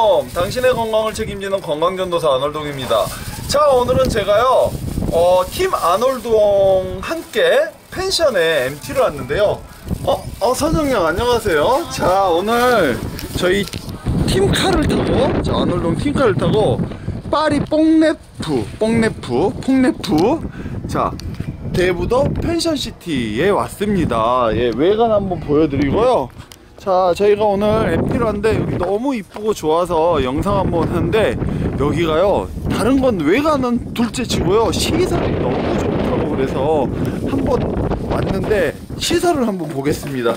샬롬 당신의 건강을 책임지는 건강전도사 아놀동입니다. 자 오늘은 제가요 어, 팀 아놀동 함께 펜션에 MT를 왔는데요. 어, 어 선영양 안녕하세요. 자 오늘 저희 팀카를 타고 자 아놀동 팀카를 타고 파리 뽕네프 뽕네프 뽕네프 자 대부더 펜션시티에 왔습니다. 예 외관 한번 보여드리고요 자 저희가 오늘 한데 여기 너무 이쁘고 좋아서 영상 한번 하는데 여기가요 다른 건 외관은 둘째 치고요 시설이 너무 좋다고 그래서 한번 왔는데 시설을 한번 보겠습니다.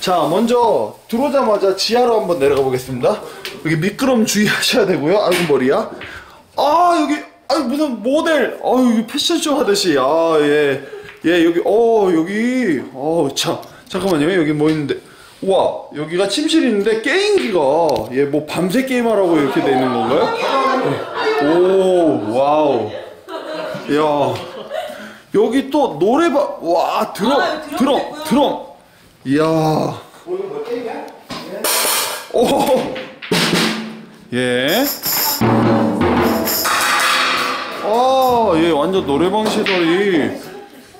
자 먼저 들어오자마자 지하로 한번 내려가 보겠습니다. 여기 미끄럼 주의하셔야 되고요 아이고 머리야. 아 여기 아 무슨 모델. 아 여기 패션쇼 하듯이. 아예예. 예, 여기 어 여기. 어자 잠깐만요. 여기 뭐 있는데 와 여기가 침실이 있는데 게임기가 예뭐 밤새 게임하라고 이렇게 돼 있는 건가요? 예. 오 와우 야 여기 또 노래방 와 드럼 아, 드럼 드럼 이야 오예 아, 예, 완전 노래방 시설이.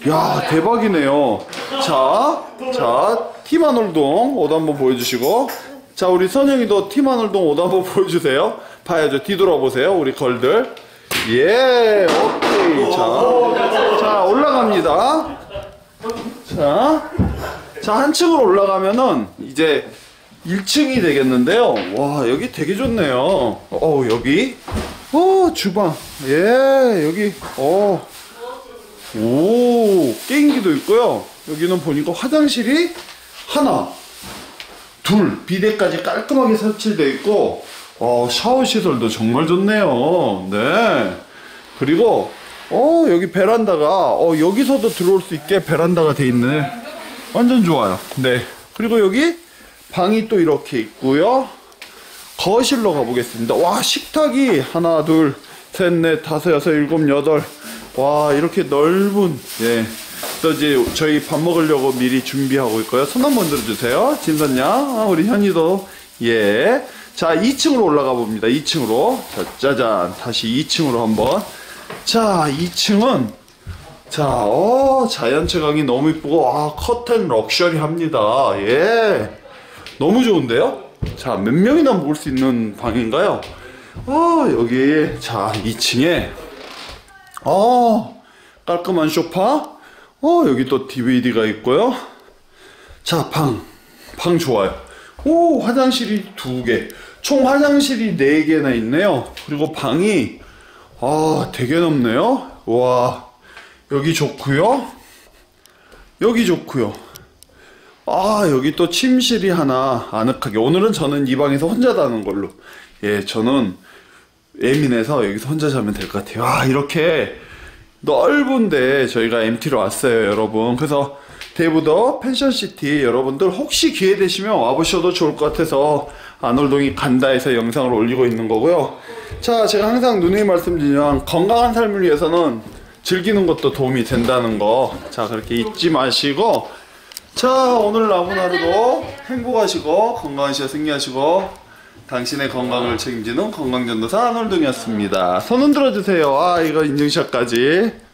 야, 대박이네요. 자, 자, 티마놀동 옷 한번 보여주시고. 자, 우리 선영이도 티마놀동 옷 한번 보여주세요. 봐야죠. 뒤돌아보세요. 우리 걸들. 예, 오케이. 자, 자, 올라갑니다. 자, 자, 한 층으로 올라가면은 이제 1층이 되겠는데요. 와, 여기 되게 좋네요. 어, 여기. 어, 주방. 예, 여기. 어. 오, 게임기도 있고요. 여기는 보니까 화장실이 하나, 둘, 비데까지 깔끔하게 설치되어 있고, 어, 샤워 시설도 정말 좋네요. 네. 그리고, 어, 여기 베란다가, 어, 여기서도 들어올 수 있게 베란다가 돼 있네. 완전 좋아요. 네. 그리고 여기 방이 또 이렇게 있고요. 거실로 가보겠습니다. 와, 식탁이 하나, 둘, 셋, 넷, 다섯, 여섯, 일곱, 여덟. 와, 이렇게 넓은, 예. 또 이제 저희 밥 먹으려고 미리 준비하고 있고요. 손 한번 들어주세요. 진선양. 아, 우리 현이도. 예. 자, 2층으로 올라가 봅니다. 2층으로. 자, 짜잔. 다시 2층으로 한번. 자, 2층은 자, 어, 자연 채광이 너무 이쁘고, 아, 커튼 럭셔리 합니다. 예. 너무 좋은데요? 자, 몇 명이나 묵을 수 있는 방인가요? 어, 여기, 자, 2층에, 어, 깔끔한 소파, 어, 여기 또 DVD가 있고요. 자, 방, 방 좋아요. 오, 화장실이 두 개. 총 화장실이 네 개나 있네요. 그리고 방이, 아, 되게 넓네요. 와, 여기 좋고요. 여기 좋고요. 아 여기 또 침실이 하나 아늑하게 오늘은 저는 이 방에서 혼자 자는 걸로 예 저는 예민해서 여기서 혼자 자면 될 것 같아요 아 이렇게 넓은데 저희가 MT로 왔어요 여러분. 그래서 대부더 펜션시티 여러분들 혹시 기회 되시면 와보셔도 좋을 것 같아서 아놀동이 간다 해서 영상을 올리고 있는 거고요. 자 제가 항상 누누이 말씀드리면 건강한 삶을 위해서는 즐기는 것도 도움이 된다는 거자 그렇게 잊지 마시고. 자 오늘 하루도 행복하시고 건강하시고 승리하시고 당신의 건강을 책임지는 건강전도사 아놀동이었습니다. 손 흔들어 주세요. 아 이거 인증샷까지